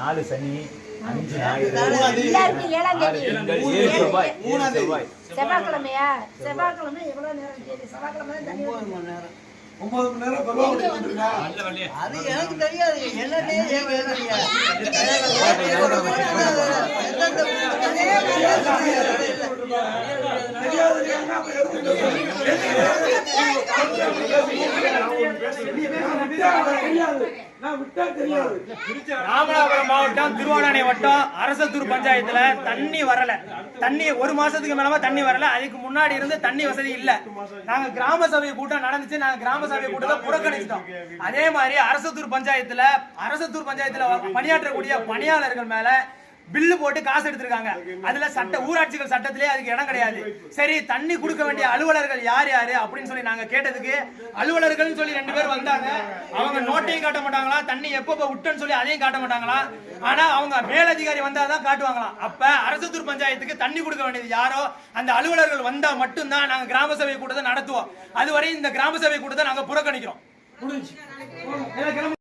நாலு சனி அஞ்சு ஞாயிறு. செவ்வாய்க்கிழமையா? செவ்வாய்க்கிழமை எவ்வளவு நேரம் செவ்வாய்க்கிழமை ஒன்பது மணி நேரம். பரவாயில்ல. அது எனக்கு தெரியாது? எந்தெந்த தெரியாது அப்ப தெரியாது நான் விட்டா தெரியாது ராமநாதபுரம் மாவட்டம் திருவாடானை வட்டம் அரசத்தூர் பஞ்சாயத்துல தண்ணி வரல. தண்ணி ஒரு மாசத்துக்கு மேலமா தண்ணி வரல. அதுக்கு முன்னாடி இருந்து தண்ணி வசதி இல்ல. நாங்க கிராம சபை கூட்டம் நடந்துச்சு. நாங்க கிராம சபை கூட்டத்தை புறக்கணிச்சிட்டோம். அதே மாதிரி அரசத்தூர் பஞ்சாயத்துல அரசத்தூர் பஞ்சாயத்துல பணியாற்றக்கூடிய பணியாளர்கள் மேல பில்லு போட்டு காசு எடுத்திருக்காங்க. அதுல சட்ட ஊராட்சிகள் சட்டத்திலே அதுக்கு இடம் கிடையாது. சரி தண்ணி கொடுக்க வேண்டிய அலுவலர்கள் யார் யாரு அப்படின்னு சொல்லி நாங்க கேட்டதுக்கு அலுவலர்கள்னு சொல்லி ரெண்டு பேர் வந்தாங்க. அவங்க நோட்டையும் காட்ட மாட்டாங்களா? தண்ணி எப்பப்ப விட்டேன்னு சொல்லி அதையும் காட்ட மாட்டாங்களா? ஆனா அவங்க மேலதிகாரி வந்தாதான் காட்டுவாங்களாம். அப்ப அரசத்தூர் பஞ்சாயத்துக்கு தண்ணி கொடுக்க வேண்டியது யாரோ? அந்த அலுவலர்கள் வந்தா மட்டும்தான் நாங்க கிராம சபை கூட்டத்தை நடத்துவோம். அதுவரை இந்த கிராம சபை கூட்டத்தை நாங்க புறக்கணிக்கிறோம். முடிஞ்சு